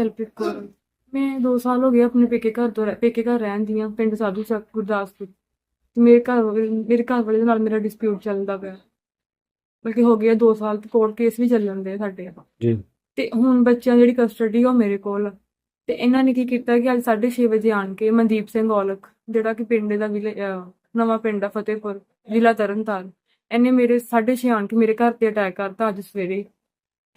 ਦਿਲਪ੍ਰੀਤ ਕੌਰ ਮੈਂ 2 ਸਾਲ ਹੋ ਗਏ ਆਪਣੇ ਪੇਕੇ ਘਰ ਤੋਂ ਰਹਿ- ਪੇਕੇ ਘਰ ਰਹਿਣ ਦੀਆਂ ਪਿੰਡ ਸਾਧੂ ਚੱਕ ਗੁਰਦਾਸਪੁਰ। ਤੇ ਮੇਰੇ ਘਰ ਵਾਲੇ- ਮੇਰੇ ਘਰ ਵਾਲੇ ਦੇ ਨਾਲ ਮੇਰਾ ਡਿਸਪਿਊਟ ਚੱਲਦਾ ਪਿਆ। ਬਲਕਿ ਹੋ ਗਿਆ 2 ਸਾਲ ਤੇ ਕੋਰਟ ਕੇਸ ਵੀ ਚੱਲ ਜਾਂਦੇ ਆ ਸਾਡੇ। ਜੀ। ਤੇ ਹੁਣ ਬੱਚਿਆਂ ਦੀ ਜਿਹੜੀ ਕਸਟਡੀ ਆ ਉਹ ਮੇਰੇ ਕੋਲ ਆ। ਤੇ ਇਹਨਾਂ ਨੇ ਕੀ ਕੀਤਾ ਕਿ ਅੱਜ 6:30 ਵਜੇ ਆਣ ਕੇ ਮਨਦੀਪ ਸਿੰਘ ਔਲਖ ਜਿਹੜਾ ਕਿ ਪਿੰਡ ਦਾ ਵਿਲੇ ਅਹ ਨਵਾਂ ਪਿੰਡ ਆ ਫਤਿਹਪੁਰ ਜ਼ਿਲ੍ਹਾ ਤਰਨਤਾਰਨ ਇਹਨੇ ਮੇਰੇ 6:30 ਆਣ ਕੇ ਮੇਰੇ ਘਰ ਤੇ ਅਟੈਕ ਕਰਤਾ ਅੱਜ ਸਵੇਰੇ।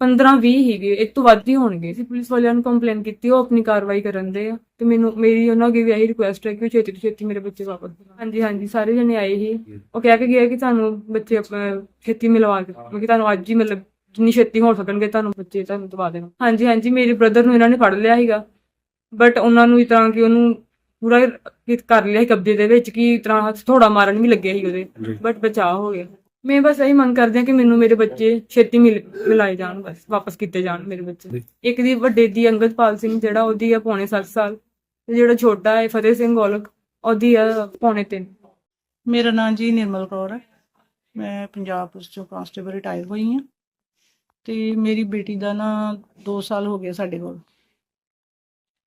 15 20 ਹੀਗੇ ਇਹ ਤੋਂ ਵੱਧ ਹੀ ਹੋਣਗੇ। ਸੀ ਪੁਲਿਸ ਵਾਲਿਆਂ ਨੂੰ ਕੰਪਲੇਨ ਕੀਤੀ ਉਹ ਆਪਣੀ ਕਾਰਵਾਈ ਕਰਨ ਦੇ ਆ। ਤੇ ਮੈਨੂੰ ਮੇਰੀ ਉਹਨਾਂ ਅੱਗੇ ਵੀ ਇਹੀ ਰਿਕੁਐਸਟ ਹੈ ਕਿ ਉਹ ਛੇਤੀ ਤੋਂ ਛੇਤੀ ਮੇਰੇ ਬੱਚੇ ਵਾਪਸ ਦਿਵਾਉਣ। ਹਾਂਜੀ ਹਾਂਜੀ ਸਾਰੇ ਜਣੇ ਆਏ ਸੀ ਉਹ ਕਹਿ ਕੇ ਗਏ ਕਿ ਤੁਹਾਨੂੰ ਬੱਚੇ ਅਹ, ਛੇਤੀ ਮਿਲਵਾ ਕੇ ਕਿਉਂਕਿ ਤੁਹਾਨੂੰ ਅੱਜ ਹੀ ਮਤਲਬ ਜਿੰਨੀ ਛੇਤੀ ਹੋ ਸਕਣਗੇ ਤੁਹਾਨੂੰ ਬੱਚੇ ਤੁਹਾਨੂੰ ਦਵਾ ਦੇਣਾ। ਹਾਂਜੀ ਹਾਂਜੀ ਮੇਰੇ ਬ੍ਰਦਰ ਨੂੰ ਇਹਨਾਂ ਨੇ ਫੜ ਲਿਆ ਸੀਗਾ। ਬਟ ਉਹਨਾਂ ਨੂੰ ਇਸ ਤਰ੍ਹਾਂ ਕਿ ਉਹਨੂੰ ਪੂਰਾ ਕਰ ਲਿਆ ਸੀ ਕਬਜ਼ੇ ਦੇ ਵਿੱਚ ਕਿ ਇਸ ਤਰ੍ਹਾਂ ਥੋੜਾ ਮਾਰਨ ਵੀ ਲੱਗਿਆ ਸੀ ਉਹਦੇ। ਬਟ ਬਚਾਅ ਹੋ ਗਿਆ। ਮੈਂ ਬਸ ਇਹੀ ਮੰਗ ਕਰਦੀ ਹਾਂ ਕਿ ਮੈਨੂੰ ਮੇਰੇ ਬੱਚੇ ਛੇਤੀ ਮਿਲ ਮਿਲਾਏ ਜਾਣ ਬਸ ਵਾਪਸ ਕੀਤੇ ਜਾਣ ਮੇਰੇ ਬੱਚੇ। ਇੱਕ ਦੀ ਵੱਡੇ ਦੀ ਅੰਗਦਪਾਲ ਸਿੰਘ ਜਿਹੜਾ ਉਹਦੀ ਆ ਪੌਣੇ 7 ਸਾਲ। ਤੇ ਜਿਹੜਾ ਛੋਟਾ ਹੈ ਫਤਿਹ ਸਿੰਘ ਗੋਲਕ ਉਹਦੀ ਆ ਪੌਣੇ 3 ਮੇਰਾ ਨਾਮ ਜੀ ਨਿਰਮਲ ਕੌਰ ਹੈ। ਮੈਂ ਪੰਜਾਬ ਪੁਲਿਸ ਚੋਂ ਕਾਂਸਟੇਬਲ ਰਿਟਾਇਰ ਹੋਈ ਹਾਂ। ਤੇ ਮੇਰੀ ਬੇਟੀ ਦਾ ਨਾ 2 ਸਾਲ ਹੋ ਗਏ ਸਾਡੇ ਕੋਲ।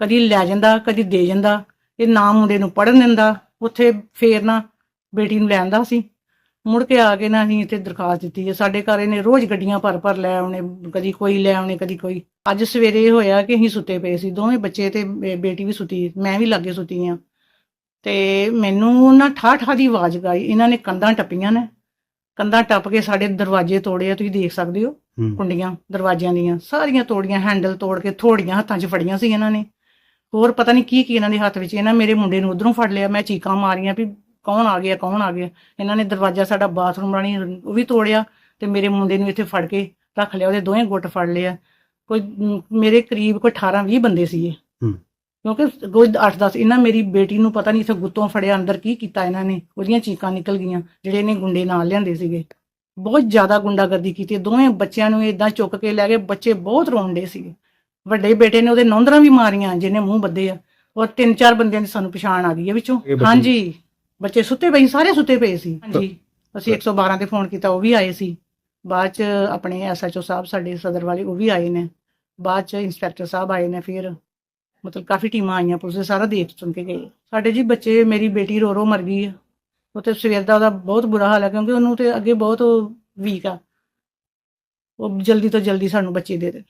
ਕਦੀ ਲੈ ਜਾਂਦਾ ਕਦੀ ਦੇ ਜਾਂਦਾ ਇਹ ਨਾ ਮੁੰਡੇ ਨੂੰ ਪੜਨ ਦਿੰਦਾ ਉੱਥੇ ਫੇਰ ਨਾ ਬੇਟੀ ਨੂੰ ਲੈਂਦਾ ਸੀ। ਮੁੜ ਕੇ ਆ ਕੇ ਨਾ ਅਸੀਂ ਇੱਥੇ ਦਰਖਾਸਤ ਦਿੱਤੀ ਹੈ ਸਾਡੇ ਘਰ ਇਹਨੇ ਰੋਜ਼ ਗੱਡੀਆਂ ਭਰ ਭਰ ਲੈ ਆਉਣੇ ਕਦੀ ਕੋਈ ਲੈ ਆਉਣੇ ਕਦੀ ਕੋਈ। ਅੱਜ ਸਵੇਰੇ ਇਹ ਹੋਇਆ ਕਿ ਅਸੀਂ ਸੁੱਤੇ ਪਏ ਸੀ ਦੋਵੇਂ ਬੱਚੇ ਤੇ ਬੇਟੀ ਵੀ ਸੁੱਤੀ ਮੈਂ ਵੀ ਲਾਗੇ ਸੁੱਤੀ ਆ ਤੇ ਮੈਨੂੰ ਨਾ ਠਾ ਠਾ ਦੀ ਆਵਾਜ਼ ਗਾਈ ਇਹਨਾਂ ਨੇ ਕੰਧਾਂ ਟੱਪੀਆਂ ਨੇ ਕੰਧਾਂ ਟੱਪ ਕੇ ਸਾਡੇ ਦਰਵਾਜ਼ੇ ਤੋੜੇ ਆ ਤੁਸੀਂ ਦੇਖ ਸਕਦੇ ਹੂੰ। ਕੁੰਡੀਆਂ ਦਰਵਾਜ਼ਿਆਂ ਦੀਆਂ ਸਾਰੀਆਂ ਤੋੜੀਆਂ ਹੈਂਡਲ ਤੋੜ ਕੇ ਥੋੜੀਆਂ ਹੱਥਾਂ 'ਚ ਫੜੀਆਂ ਸੀ ਇਹਨਾਂ ਨੇ। ਹੋਰ ਪਤਾ ਨਹੀਂ ਕੀ ਕੀ ਇਹਨਾਂ ਦੇ ਹੱਥ ਵਿੱਚ ਇਹਨਾਂ ਮੇਰੇ ਮੁੰਡੇ ਨੂੰ ਉਧਰੋਂ ਫੜ ਲਿਆ ਮੈਂ ਚੀਕਾਂ ਮਾਰੀਆਂ ਵੀ ਕੌਣ ਆ ਗਿਆ ਕੌਣ ਆ ਗਿਆ। ਇਹਨਾਂ ਨੇ ਦਰਵਾਜ਼ਾ ਸਾਡਾ ਬਾਥਰੂਮ ਰਾਣੀ ਉਹ ਵੀ ਤੋੜਿਆ ਤੇ ਮੇਰੇ ਮੁੰਡੇ ਨੂੰ ਇੱਥੇ ਫੜ ਕੇ ਰੱਖ ਲਿਆ ਉਹਦੇ ਦੋਵੇਂ ਗੁੱਟ ਫੜ ਲਿਆ ਕੋਈ ਮੇਰੇ ਕਰੀਬ ਕੋਈ 18 20 ਬੰਦੇ ਸੀ ਇਹ ਹੂੰ। ਕਿਉਂਕਿ ਰੋਜ਼ 8 10 ਇਹਨਾਂ ਮੇਰੀ ਬੇਟੀ ਨੂੰ ਪਤਾ ਨਹੀਂ ਇੱਥੇ ਗੁੱਤੋਂ ਫੜਿਆ ਅੰਦਰ ਕੀ ਕੀਤਾ ਇਹਨਾਂ ਨੇ ਉਹਦੀਆਂ ਚੀਕਾਂ ਨਿਕਲ ਗਈਆਂ ਜਿਹੜੇ ਇਹਨੇ ਗੁੰਡੇ ਨਾਲ ਲਿਆਂਦੇ ਸੀਗੇ। ਬਹੁਤ ਜ਼ਿਆਦਾ ਗੁੰਡਾਗਰਦੀ ਕੀਤੀ ਦੋਵੇਂ ਬੱਚਿਆਂ ਨੂੰ ਇਦਾਂ ਚੁੱਕ ਕੇ ਲੈ ਗਏ ਬੱਚੇ ਬਹੁਤ ਰੋਂਦੇ ਸੀਗੇ। ਵੱਡੇ ਬੇਟੇ ਨੇ ਉਹਦੇ ਨੌਂਦਰਾਂ ਵੀ ਮਾਰੀਆਂ ਜਿਹਨੇ ਮੂੰਹ ਬੱਦੇ ਆ। ਔਰ ਤਿੰਨ ਚਾਰ ਬੰਦਿਆਂ ਦੀ ਸਾਨੂੰ ਪਛਾਣ ਆ ਗਈ ਹੈ ਵਿੱਚੋਂ। ਇਹ ਬੱਚੇ- ਹਾਂਜੀ ਬੱਚੇ ਸੁੱਤੇ ਪਏ ਸੀ, ਸਾਰੇ ਸੁੱਤੇ ਪਏ ਸੀ। ਹਾਂਜੀ ਅਸੀਂ 112 ਤੇ ਫੋਨ ਕੀਤਾ ਉਹ ਵੀ ਆਏ ਸੀ। ਬਾਅਦ ਚ ਆਪਣੇ ਐਸਐਚਓ ਸਾਹਿਬ ਸਾਡੇ ਸਦਰ ਵਾਲੇ ਉਹ ਵੀ ਆਏ ਨੇ। ਬਾਅਦ ਚ ਇੰਸਪੈਕਟਰ ਸਾਹਿਬ ਆਏ ਨੇ ਫਿਰ। ਮਤਲਬ ਕਾਫੀ ਟੀਮਾਂ ਆਈਆਂ ਪੁਲਿਸ ਦੇ ਸਾਰਾ ਦੇਖ ਸੁਣ ਕੇ ਗਏ। ਸਾਡੇ ਜੀ ਬੱਚੇ ਮੇਰੀ ਬੇਟੀ ਰੋ ਰੋ ਮਰ ਗਈ ਆ। ਉਹ ਤੇ ਸਵੇਰ ਦਾ ਉਹਦਾ ਬਹੁਤ ਬੁਰਾ ਹਾਲ ਹੈ ਕਿਉਂਕਿ ਉਹਨੂੰ ਤੇ ਅੱਗੇ ਬਹੁਤ ਵੀਕ ਆ। ਉਹ ਜਲਦੀ ਤੋਂ ਜਲਦੀ ਸਾਨੂੰ ਬੱਚੇ ਦੇ ਦੇ।